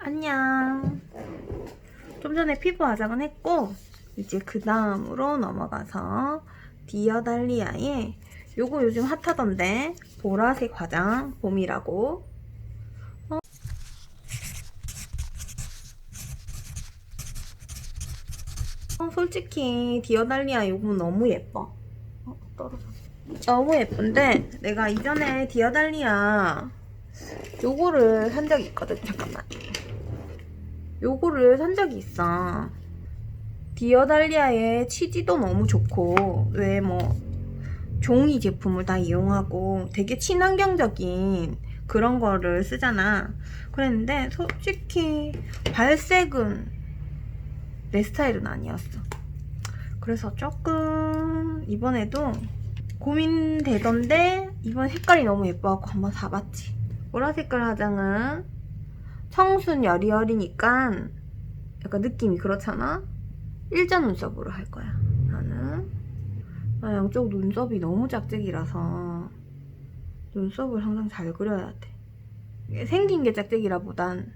안녕. 좀 전에 피부 화장은 했고 이제 그 다음으로 넘어가서 디어달리아의 요거 요즘 핫하던데 보라색 화장 봄이라고 어? 어, 솔직히 디어달리아 요거 너무 예뻐 어, 떨어졌어 너무 예쁜데 내가 이전에 디어달리아 요거를 산 적이 있거든 잠깐만 요거를 산 적이 있어. 디어달리아의 치지도 너무 좋고 왜 뭐 종이 제품을 다 이용하고 되게 친환경적인 그런 거를 쓰잖아. 그랬는데 솔직히 발색은 내 스타일은 아니었어. 그래서 조금 이번에도 고민되던데 이번 색깔이 너무 예뻐갖고 한번 사봤지. 보라 색깔 화장은 청순 여리여리니까 약간 느낌이 그렇잖아? 일자 눈썹으로 할 거야. 나는 나 양쪽 눈썹이 너무 짝짝이라서 눈썹을 항상 잘 그려야 돼. 생긴 게 짝짝이라 보단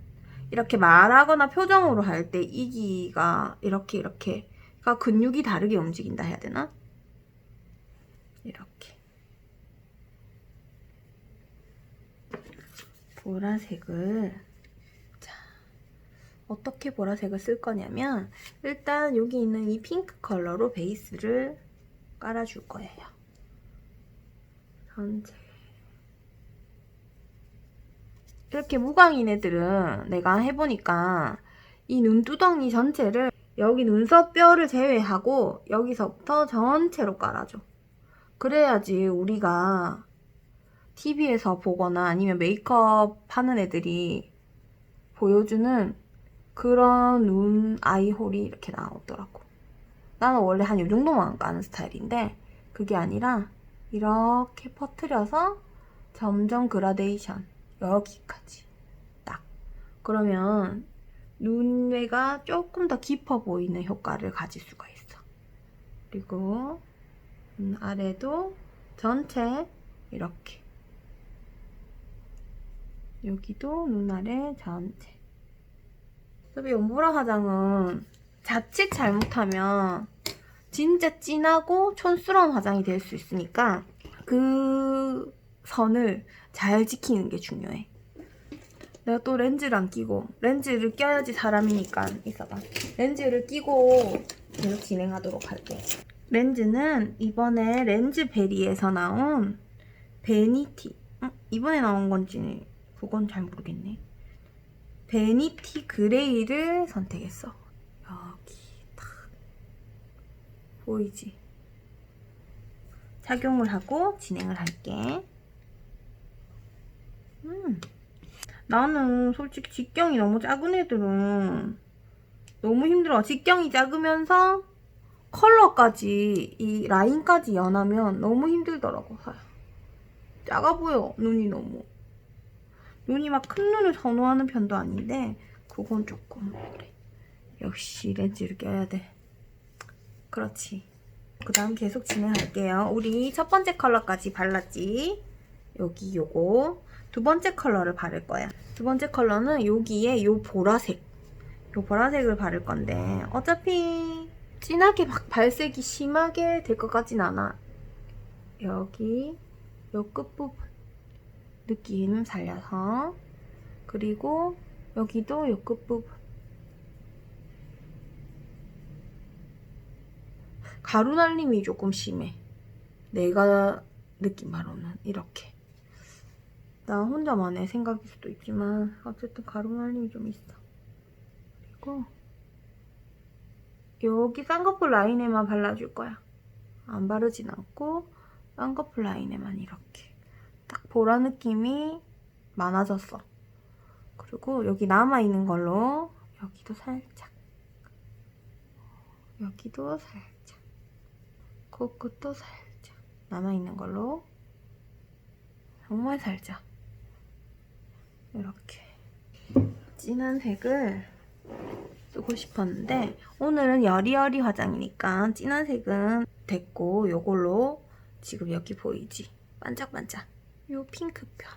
이렇게 말하거나 표정으로 할 때 이기가 이렇게 이렇게 가 근육이 다르게 움직인다 해야 되나? 이렇게 보라색을 자 어떻게 보라색을 쓸 거냐면 일단 여기 있는 이 핑크 컬러로 베이스를 깔아줄 거예요. 전체 이렇게 무광인 애들은 내가 해보니까 이 눈두덩이 전체를 여기 눈썹뼈를 제외하고 여기서부터 전체로 깔아줘. 그래야지 우리가 TV에서 보거나 아니면 메이크업 하는 애들이 보여주는 그런 눈 아이홀이 이렇게 나오더라고. 나는 원래 한 이 정도만 까는 스타일인데 그게 아니라 이렇게 퍼트려서 점점 그라데이션 여기까지 딱 그러면 눈매가 조금 더 깊어 보이는 효과를 가질 수가 있어. 그리고 눈 아래도 전체 이렇게 여기도 눈 아래 전체 어차피 연보라 화장은 자칫 잘못하면 진짜 진하고 촌스러운 화장이 될 수 있으니까 그 선을 잘 지키는 게 중요해. 내가 또 렌즈를 안 끼고 렌즈를 껴야지 사람이니까 있어봐. 렌즈를 끼고 계속 진행하도록 할게. 렌즈는 이번에 렌즈베리에서 나온 베니티. 어? 이번에 나온 건지 그건 잘 모르겠네 베니티 그레이를 선택했어 여기 딱 보이지? 착용을 하고 진행을 할게 음. 나는 솔직히 직경이 너무 작은 애들은 너무 힘들어. 직경이 작으면서 컬러까지 이 라인까지 연하면 너무 힘들더라고. 작아 보여. 눈이 너무. 눈이 막 큰 눈을 선호하는 편도 아닌데 그건 조금 그래. 역시 렌즈를 껴야 돼. 그렇지. 그 다음 계속 진행할게요. 우리 첫 번째 컬러까지 발랐지. 여기 요거. 두 번째 컬러를 바를 거야. 두 번째 컬러는 여기에 요 보라색. 요 보라색을 바를 건데 어차피 진하게 막 발색이 심하게 될 것 같진 않아. 여기 요 끝부분 느낌 살려서 그리고 여기도 요 끝부분 가루 날림이 조금 심해. 내가 느낀 바로는 이렇게. 나 혼자만의 생각일 수도 있지만 어쨌든 가루 날림이 좀 있어. 그리고 여기 쌍꺼풀 라인에만 발라줄 거야. 안 바르진 않고 쌍꺼풀 라인에만 이렇게 딱 보라 느낌이 많아졌어. 그리고 여기 남아있는 걸로 여기도 살짝. 여기도 살짝. 코끝도 살짝. 남아있는 걸로. 정말 살짝. 이렇게. 진한 색을 쓰고 싶었는데 오늘은 여리여리 화장이니까 진한 색은 됐고 요걸로 지금 여기 보이지? 반짝반짝 요 핑크 펄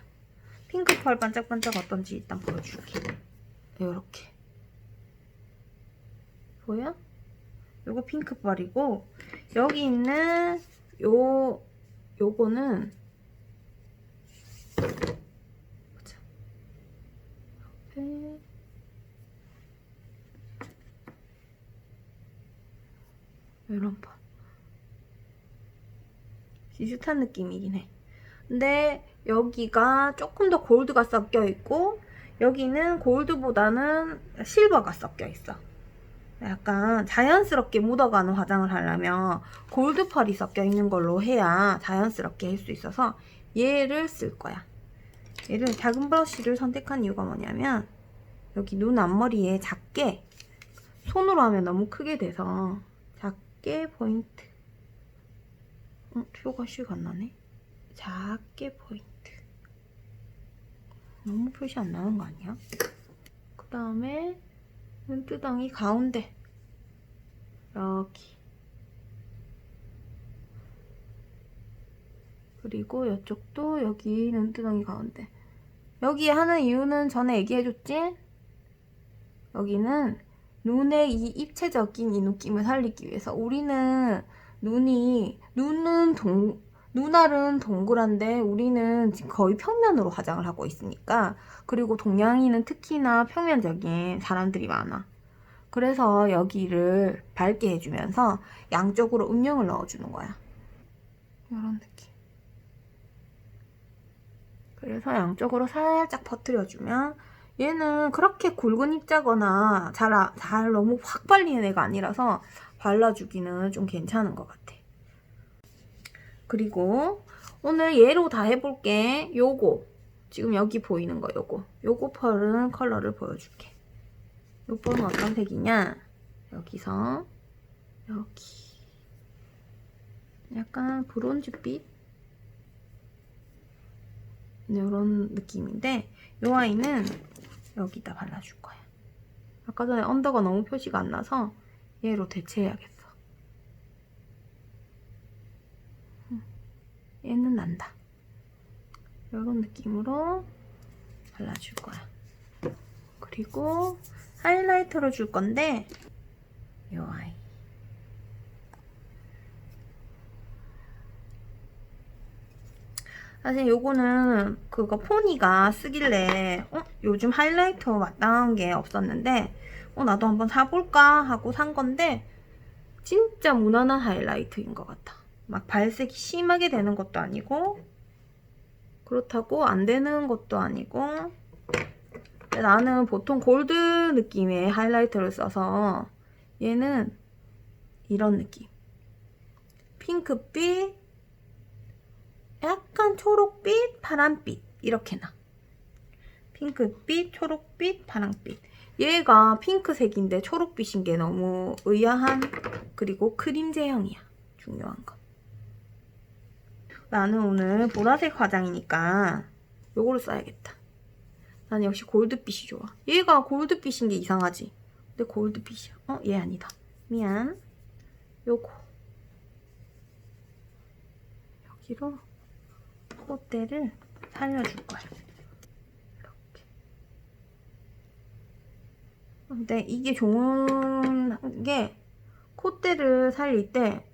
핑크 펄 반짝반짝 어떤지 일단 보여줄게 요렇게 보여? 요거 핑크발이고 여기 있는 요 요거는 보자. 옆에 이런 번 비슷한 느낌이긴 해. 근데 여기가 조금 더 골드가 섞여 있고 여기는 골드보다는 실버가 섞여 있어. 약간 자연스럽게 묻어가는 화장을 하려면 골드 펄이 섞여 있는 걸로 해야 자연스럽게 할 수 있어서 얘를 쓸 거야. 얘를 작은 브러쉬를 선택한 이유가 뭐냐면 여기 눈 앞머리에 작게 손으로 하면 너무 크게 돼서 작게 포인트 어, 표가 씩안 나네. 작게 포인트. 너무 표시 안 나는 거 아니야? 그 다음에 눈두덩이 가운데. 여기. 그리고 이쪽도 여기 눈두덩이 가운데. 여기 하는 이유는 전에 얘기해줬지? 여기는 눈의 이 입체적인 이 느낌을 살리기 위해서 우리는 눈이 눈은 동 눈알은 동그란데 우리는 거의 평면으로 화장을 하고 있으니까 그리고 동양인은 특히나 평면적인 사람들이 많아. 그래서 여기를 밝게 해주면서 양쪽으로 음영을 넣어주는 거야. 이런 느낌. 그래서 양쪽으로 살짝 퍼뜨려주면 얘는 그렇게 굵은 입자거나 잘, 아- 잘 너무 확 발리는 애가 아니라서 발라주기는 좀 괜찮은 것 같아. 그리고 오늘 얘로 다 해볼게. 요거. 지금 여기 보이는 거 요거. 요거 펄은 컬러를 보여줄게. 요 펄은 어떤 색이냐? 여기서 여기. 약간 브론즈빛? 이런 느낌인데 요 아이는 여기다 발라줄 거야. 아까 전에 언더가 너무 표시가 안 나서 얘로 대체해야겠어. 음, 얘는 난다. 이런 느낌으로 발라줄 거야. 그리고 하이라이터로 줄 건데 이 아이. 사실 요거는 그거 포니가 쓰길래 어? 요즘 하이라이터 마땅한 게 없었는데 어 나도 한번 사볼까 하고 산 건데 진짜 무난한 하이라이트인 것 같아. 막 발색이 심하게 되는 것도 아니고 그렇다고 안 되는 것도 아니고 나는 보통 골드 느낌의 하이라이터를 써서 얘는 이런 느낌. 핑크빛 약간 초록빛 파란빛 이렇게 나. 핑크빛 초록빛 파란빛. 얘가 핑크색인데 초록빛인 게 너무 의아한 그리고 크림 제형이야. 중요한 건 나는 오늘 보라색 화장이니까 요거를 써야겠다. 나는 역시 골드빛이 좋아. 얘가 골드빛인 게 이상하지? 근데 골드빛이야. 어? 얘 아니다. 미안. 요거. 여기로 콧대를 살려줄 거야. 이렇게. 근데 이게 좋은 게 콧대를 살릴 때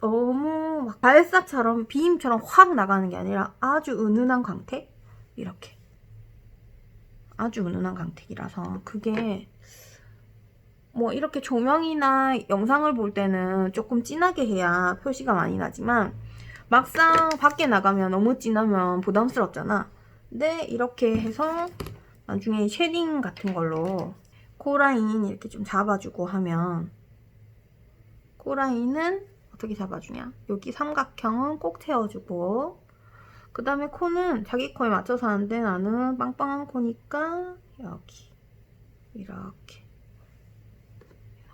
너무 막 발사처럼 비임처럼 확 나가는 게 아니라 아주 은은한 광택? 이렇게. 아주 은은한 광택이라서. 그게 뭐 이렇게 조명이나 영상을 볼 때는 조금 진하게 해야 표시가 많이 나지만 막상 밖에 나가면 너무 진하면 부담스럽잖아. 근데 이렇게 해서 나중에 쉐딩 같은 걸로 코라인 이렇게 좀 잡아주고 하면 코라인은 어떻게 잡아주냐? 여기 삼각형은 꼭 채워주고 그 다음에 코는 자기 코에 맞춰서 하는데 나는 빵빵한 코니까 여기 이렇게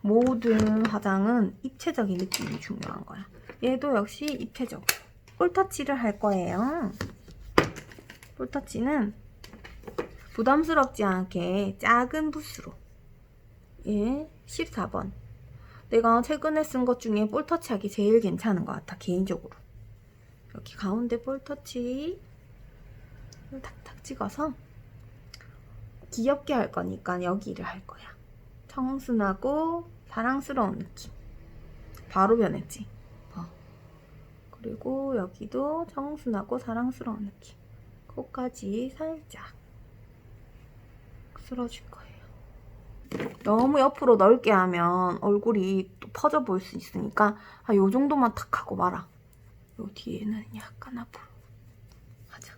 모든 화장은 입체적인 느낌이 중요한 거야. 얘도 역시 입체적. 볼터치를 할 거예요. 볼터치는 부담스럽지 않게 작은 붓으로 예, 14번 내가 최근에 쓴 것 중에 볼터치 하기 제일 괜찮은 것 같아 개인적으로 여기 가운데 볼터치 탁탁 찍어서 귀엽게 할 거니까 여기를 할 거야. 청순하고 사랑스러운 느낌. 바로 변했지. 어. 그리고 여기도 청순하고 사랑스러운 느낌. 코까지 살짝 쓸어줄 거예요. 너무 옆으로 넓게 하면 얼굴이 또 퍼져 보일 수 있으니까 아, 요 정도만 탁 하고 말아. 요 뒤에는 약간 앞으로 하자.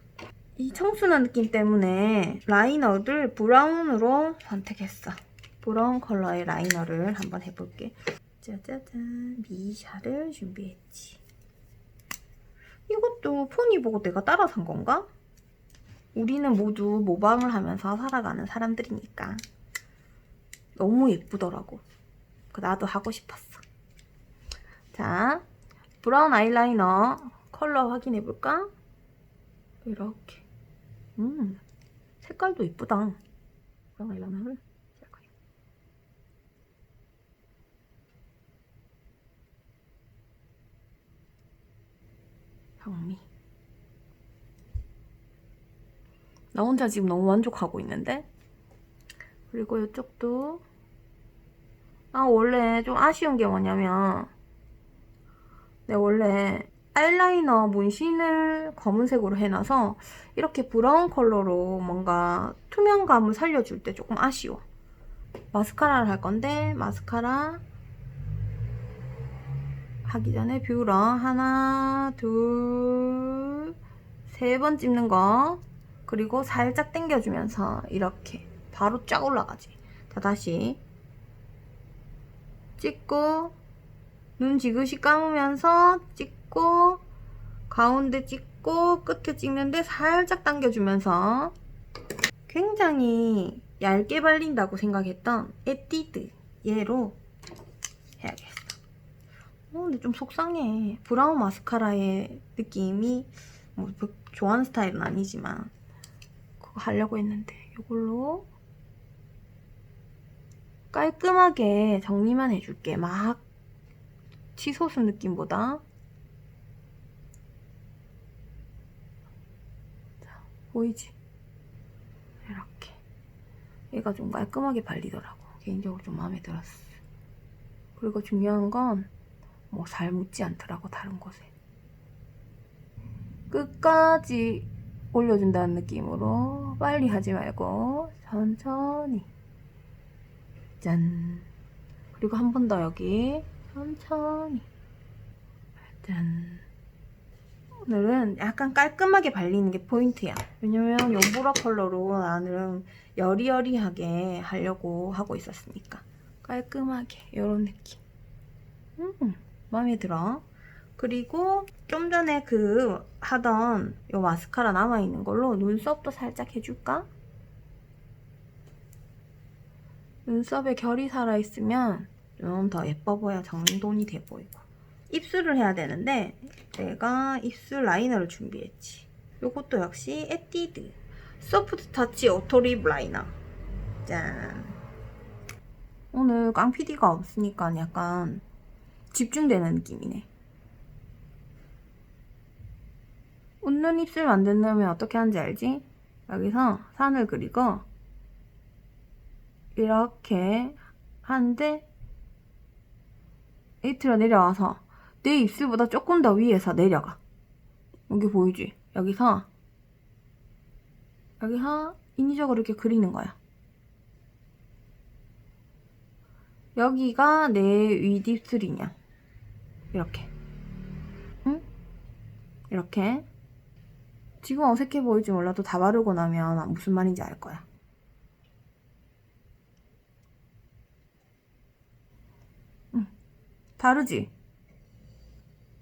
이 청순한 느낌 때문에 라이너를 브라운으로 선택했어. 브라운 컬러의 라이너를 한번 해볼게. 짜자잔, 미샤를 준비했지. 이것도 포니 보고 내가 따라 산 건가? 우리는 모두 모방을 하면서 살아가는 사람들이니까. 너무 예쁘더라고. 그 나도 하고 싶었어. 자, 브라운 아이라이너 컬러 확인해 볼까? 이렇게. 음, 색깔도 예쁘다. 브라운 아이라이너를 시작해. 장미. 나 혼자 지금 너무 만족하고 있는데? 그리고 이쪽도 아 원래 좀 아쉬운 게 뭐냐면 내가 원래 아이라이너 문신을 검은색으로 해놔서 이렇게 브라운 컬러로 뭔가 투명감을 살려줄 때 조금 아쉬워 마스카라를 할 건데 마스카라 하기 전에 뷰러 하나 둘 세번 찍는 거 그리고 살짝 당겨주면서 이렇게 바로 쫙 올라가지. 자, 다시. 찍고, 눈 지그시 감으면서 찍고, 가운데 찍고, 끝에 찍는데 살짝 당겨주면서 굉장히 얇게 발린다고 생각했던 에뛰드 얘로 해야겠어. 어, 근데 좀 속상해. 브라운 마스카라의 느낌이 뭐 좋아하는 스타일은 아니지만 그거 하려고 했는데 이걸로 깔끔하게 정리만 해줄게. 막 치솟은 느낌보다. 자, 보이지? 이렇게. 얘가 좀 깔끔하게 발리더라고. 개인적으로 좀 마음에 들었어. 그리고 중요한 건 뭐 잘 묻지 않더라고, 다른 곳에. 끝까지 올려준다는 느낌으로 빨리 하지 말고 천천히. 짠. 그리고 한 번 더 여기 천천히. 짠. 오늘은 약간 깔끔하게 발리는 게 포인트야. 왜냐면 요 보라 컬러로 나는 여리여리하게 하려고 하고 있었으니까. 깔끔하게 이런 느낌. 음, 마음에 들어. 그리고 좀 전에 그 하던 요 마스카라 남아있는 걸로 눈썹도 살짝 해줄까? 눈썹에 결이 살아있으면 좀 더 예뻐 보여 정돈이 돼 보이고. 입술을 해야 되는데 내가 입술 라이너를 준비했지. 요것도 역시 에뛰드. 소프트 터치 오토립 라이너. 짠. 오늘 깡PD가 없으니까 약간 집중되는 느낌이네. 웃는 입술 만들려면 어떻게 하는지 알지? 여기서 산을 그리고 이렇게 하는데 밑으로 내려와서 내 입술보다 조금 더 위에서 내려가. 여기 보이지? 여기서 여기서 인위적으로 이렇게 그리는 거야. 여기가 내 윗입술이냐. 이렇게. 응? 이렇게. 지금 어색해 보일지 몰라도 다 바르고 나면 무슨 말인지 알 거야. 다르지?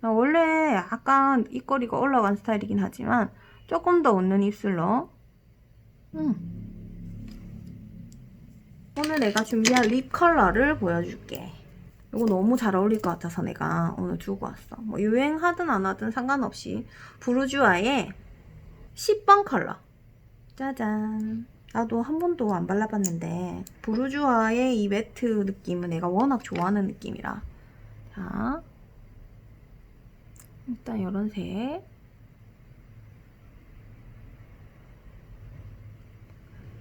나 원래 약간 입꼬리가 올라간 스타일이긴 하지만 조금 더 웃는 입술로. 음. 오늘 내가 준비한 립 컬러를 보여줄게. 이거 너무 잘 어울릴 것 같아서 내가 오늘 두고 왔어. 뭐 유행하든 안 하든 상관없이 부르주아의 10번 컬러. 짜잔. 나도 한 번도 안 발라봤는데 부르주아의 이 매트 느낌은 내가 워낙 좋아하는 느낌이라 자, 일단 이런 색.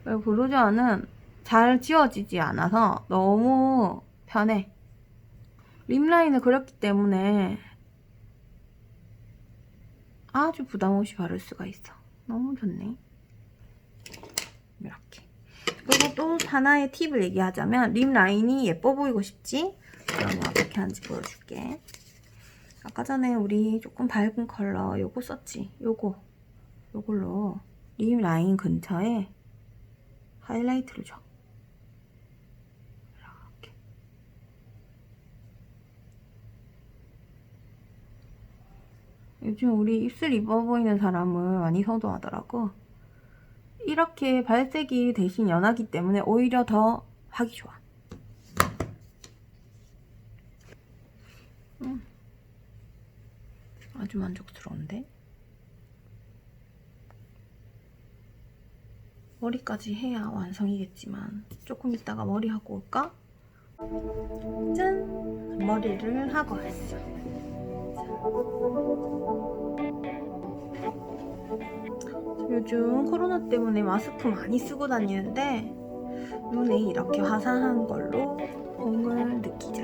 그리고 브로저는 잘 지워지지 않아서 너무 편해. 립 라인을 그렸기 때문에 아주 부담 없이 바를 수가 있어. 너무 좋네. 이렇게. 그리고 또 하나의 팁을 얘기하자면 립 라인이 예뻐 보이고 싶지? 그러면 어떻게 하는지 보여줄게. 아까 전에 우리 조금 밝은 컬러 요거 썼지? 요거. 요걸로 립 라인 근처에 하이라이트를 줘. 이렇게. 요즘 우리 입술 이뻐 보이는 사람을 많이 선호하더라고. 이렇게 발색이 대신 연하기 때문에 오히려 더 하기 좋아. 음. 아주 만족스러운데? 머리까지 해야 완성이겠지만 조금 있다가 머리 하고 올까? 짠! 머리를 하고 왔어. 요즘 코로나 때문에 마스크 많이 쓰고 다니는데 눈에 이렇게 화사한 걸로 봄을 느끼자.